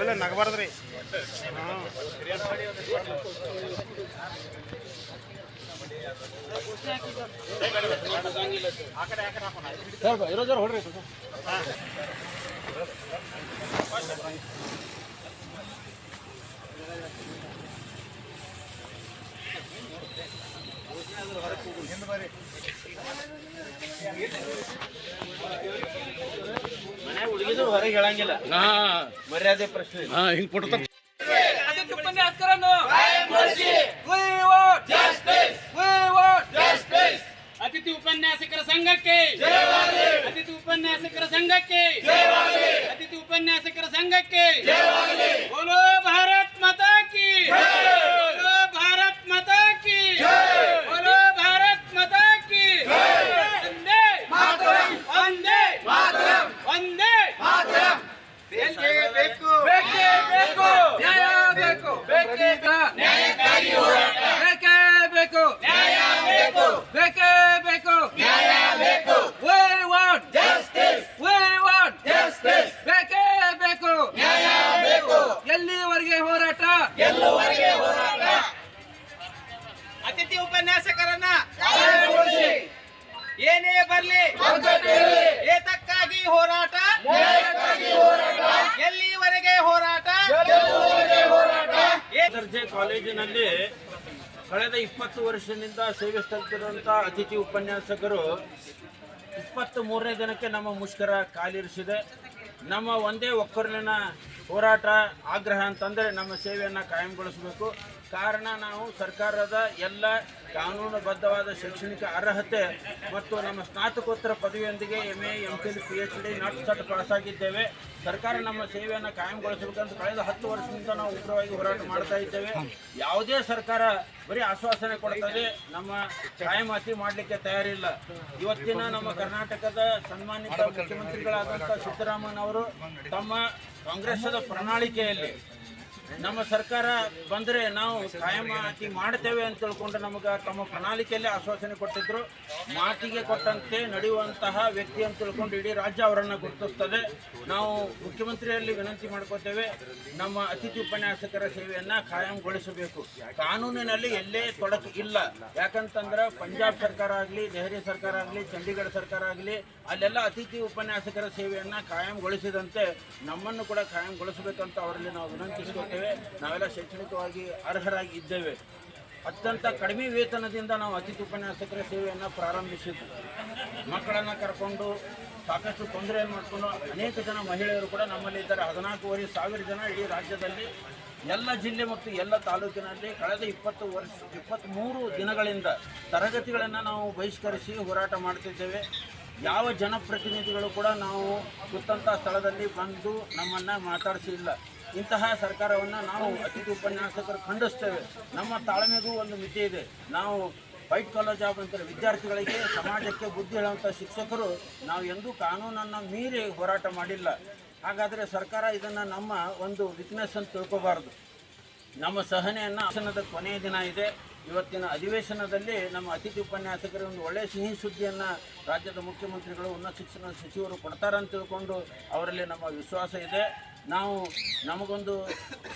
ಇಲ್ಲ ನಗಬಾರ್ದ್ರಿ. ಹುಡುಗಿದ್ರು ಹೊರಗೆ ಹೇಳಂಗಿಲ್ಲ. ಮರ್ಯಾದೆ ಪ್ರಶ್ನೆ. ಹಿಂಗ್ ಕೊಡ್ತಾರ ಅತಿಥಿ ಉಪನ್ಯಾಸಕರನ್ನು We want justice. We want justice. ಅತಿಥಿ ಉಪನ್ಯಾಸಕರ ಸಂಘಕ್ಕೆ. ಅತಿಥಿ ಉಪನ್ಯಾಸಕರ ಸಂಘಕ್ಕೆ. ಅತಿಥಿ ಉಪನ್ಯಾಸಕರ ಸಂಘಕ್ಕೆ. ಉಪನ್ಯಾಸಕರನ್ನ ಏನೇ ಬರಲಿ ಏತಕ್ಕಾಗಿ ಹೋರಾಟ ಎಲ್ಲಿವರೆಗೆ ಹೋರಾಟ? ದರ್ಜೆ ಕಾಲೇಜಿನಲ್ಲಿ ಕಳೆದ ಇಪ್ಪತ್ತು ವರ್ಷದಿಂದ ಸೇವೆ ಸಲ್ಲಿಸಿರುವಂಥ ಅತಿಥಿ ಉಪನ್ಯಾಸಕರು ಇಪ್ಪತ್ತು ಮೂರನೇ ದಿನಕ್ಕೆ ನಮ್ಮ ಮುಷ್ಕರ ಕಾಲಿರಿಸಿದೆ. ನಮ್ಮ ಒಂದೇ ಒಕ್ಕಲಿನ ಹೋರಾಟ ಆಗ್ರಹ ಅಂತಂದರೆ ನಮ್ಮ ಸೇವೆಯನ್ನು ಕಾಯಂಗೊಳಿಸಬೇಕು. ಕಾರಣ ನಾವು ಸರ್ಕಾರದ ಎಲ್ಲ ಕಾನೂನುಬದ್ಧವಾದ ಶೈಕ್ಷಣಿಕ ಅರ್ಹತೆ ಮತ್ತು ನಮ್ಮ ಸ್ನಾತಕೋತ್ತರ ಪದವಿಯೊಂದಿಗೆ M A M phil P H D NET SET ಪಾಸಾಗಿದ್ದೇವೆ. ಸರ್ಕಾರ ನಮ್ಮ ಸೇವೆಯನ್ನು ಕಾಯಂಗೊಳಿಸಬೇಕಂತ ಕಳೆದ ಹತ್ತು ವರ್ಷದಿಂದ ನಾವು ಉಗ್ರವಾಗಿ ಹೋರಾಟ ಮಾಡ್ತಾ ಇದ್ದೇವೆ. ಯಾವುದೇ ಸರ್ಕಾರ ಬರೀ ಆಶ್ವಾಸನೆ ಕೊಡ್ತದೆ, ನಮ್ಮ ಕಾಯಮಾತಿ ಮಾಡಲಿಕ್ಕೆ ತಯಾರಿಲ್ಲ. ಇವತ್ತಿನ ನಮ್ಮ ಕರ್ನಾಟಕದ ಸನ್ಮಾನಿತ ಮುಖ್ಯಮಂತ್ರಿಗಳಾದಂಥ ಸಿದ್ದರಾಮಯ್ಯನವರು ತಮ್ಮ ಕಾಂಗ್ರೆಸ್ಸದ ಪ್ರಣಾಳಿಕೆಯಲ್ಲಿ ನಮ್ಮ ಸರ್ಕಾರ ಬಂದರೆ ನಾವು ಕಾಯಮಾತಿ ಮಾಡ್ತೇವೆ ಅಂತ ತಿಳ್ಕೊಂಡು ನಮಗೆ ತಮ್ಮ ಪ್ರಣಾಳಿಕೆಯಲ್ಲಿ ಆಶ್ವಾಸನೆ ಕೊಟ್ಟಿದ್ರು. ಮಾತಿಗೆ ಕೊಟ್ಟಂತೆ ನಡೆಯುವಂತಹ ವ್ಯಕ್ತಿ ಅಂತ ತಿಳ್ಕೊಂಡು ಇಡೀ ರಾಜ್ಯ ಅವರನ್ನು ಗುರುತಿಸ್ತದೆ. ನಾವು ಮುಖ್ಯಮಂತ್ರಿಯಲ್ಲಿ ವಿನಂತಿ ಮಾಡ್ಕೋತೇವೆ ನಮ್ಮ ಅತಿಥಿ ಉಪನ್ಯಾಸಕರ ಸೇವೆಯನ್ನು ಕಾಯಂಗೊಳಿಸಬೇಕು. ಕಾನೂನಿನಲ್ಲಿ ಎಲ್ಲೇ ತೊಡಕು ಇಲ್ಲ. ಯಾಕಂತಂದ್ರೆ ಪಂಜಾಬ್ ಸರ್ಕಾರ ಆಗಲಿ, ದೆಹಲಿ ಸರ್ಕಾರ ಆಗಲಿ, ಚಂಡೀಗಢ ಸರ್ಕಾರ ಆಗಲಿ, ಅಲ್ಲೆಲ್ಲ ಅತಿಥಿ ಉಪನ್ಯಾಸಕರ ಸೇವೆಯನ್ನು ಕಾಯಂಗೊಳಿಸಿದಂತೆ ನಮ್ಮನ್ನು ಕೂಡ ಕಾಯಂಗೊಳಿಸಬೇಕಂತ ಅವರಲ್ಲಿ ನಾವು ವಿನಂತಿಸ್ಕೊತೇವೆ. ನಾವೆಲ್ಲ ಶೈಕ್ಷಣಿಕವಾಗಿ ಅರ್ಹರಾಗಿ ಇದ್ದೇವೆ ಅತ್ಯಂತ ಕಡಿಮೆ ವೇತನದಿಂದ ನಾವು ಅತಿಥಿ ಉಪನ್ಯಾಸಕರ ಸೇವೆಯನ್ನು ಪ್ರಾರಂಭಿಸಿದ್ದು ಮಕ್ಕಳನ್ನು ಕರ್ಕೊಂಡು ಸಾಕಷ್ಟು ತೊಂದರೆಯನ್ನು ಮಾಡಿಕೊಂಡು ಅನೇಕ ಜನ ಮಹಿಳೆಯರು ಕೂಡ ನಮ್ಮಲ್ಲಿ ಇದ್ದಾರೆ. ಹದಿನಾಲ್ಕೂವರೆ ಸಾವಿರ ಜನ ಇಡೀ ರಾಜ್ಯದಲ್ಲಿ, ಎಲ್ಲ ಜಿಲ್ಲೆ ಮತ್ತು ಎಲ್ಲ ತಾಲೂಕಿನಲ್ಲಿ ಕಳೆದ ಇಪ್ಪತ್ತು ವರ್ಷ ಇಪ್ಪತ್ತ್ಮೂರು ದಿನಗಳಿಂದ ತರಗತಿಗಳನ್ನು ನಾವು ಬಹಿಷ್ಕರಿಸಿ ಹೋರಾಟ ಮಾಡ್ತಿದ್ದೇವೆ. ಯಾವ ಜನಪ್ರತಿನಿಧಿಗಳು ಕೂಡ ನಾವು ಸುತ್ತಂಥ ಸ್ಥಳದಲ್ಲಿ ಬಂದು ನಮ್ಮನ್ನು ಮಾತಾಡಿಸಿಲ್ಲ. ಇಂತಹ ಸರ್ಕಾರವನ್ನು ನಾವು ಅತಿಥಿ ಉಪನ್ಯಾಸಕರು ಖಂಡಿಸ್ತೇವೆ. ನಮ್ಮ ತಾಳ್ಮೆಗೂ ಒಂದು ಮಿತಿ ಇದೆ. ನಾವು ವೈಟ್ ಕಾಲರ್ ಜಾಬ್ ಅಂತಾರೆ ವಿದ್ಯಾರ್ಥಿಗಳಿಗೆ, ಸಮಾಜಕ್ಕೆ ಬುದ್ಧಿ ಹೇಳುವಂಥ ಶಿಕ್ಷಕರು ನಾವು ಎಂದೂ ಕಾನೂನನ್ನು ಮೀರಿ ಹೋರಾಟ ಮಾಡಿಲ್ಲ. ಹಾಗಾದರೆ ಸರ್ಕಾರ ಇದನ್ನು ನಮ್ಮ ಒಂದು ವಿಕ್ನೆಸ್ ಅಂತ ತಿಳ್ಕೊಬಾರ್ದು. ನಮ್ಮ ಸಹನೆಯನ್ನು ಅಧಿವೇಶನದ ಕೊನೆಯ ದಿನ ಇದೆ. ಇವತ್ತಿನ ಅಧಿವೇಶನದಲ್ಲಿ ನಮ್ಮ ಅತಿಥಿ ಉಪನ್ಯಾಸಕರು ಒಂದು ಒಳ್ಳೆಯ ಸಿಹಿ ಸುದ್ದಿಯನ್ನು ರಾಜ್ಯದ ಮುಖ್ಯಮಂತ್ರಿಗಳು, ಉನ್ನತ ಶಿಕ್ಷಣ ಸಚಿವರು ಕೊಡ್ತಾರಂತ ತಿಳ್ಕೊಂಡು ಅವರಲ್ಲಿ ನಮ್ಮ ವಿಶ್ವಾಸ ಇದೆ. ನಾವು ನಮಗೊಂದು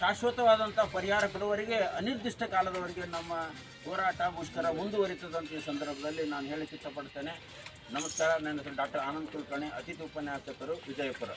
ಶಾಶ್ವತವಾದಂಥ ಪರಿಹಾರ ಕೊಡುವವರೆಗೆ, ಅನಿರ್ದಿಷ್ಟ ಕಾಲದವರೆಗೆ ನಮ್ಮ ಹೋರಾಟ ಮುಷ್ಕರ ಮುಂದುವರಿತದಂತ ಈ ಸಂದರ್ಭದಲ್ಲಿ ನಾನು ಹೇಳಕ್ಕೆ ಇಷ್ಟಪಡ್ತೇನೆ. ನಮಸ್ಕಾರ, ನನ್ನ ಹೆಸರು ಡಾಕ್ಟರ್ ಆನಂದ್ ಕುಲಕರ್ಣಿ, ಅತಿಥಿ ಉಪನ್ಯಾಸಕರು, ವಿಜಯಪುರ.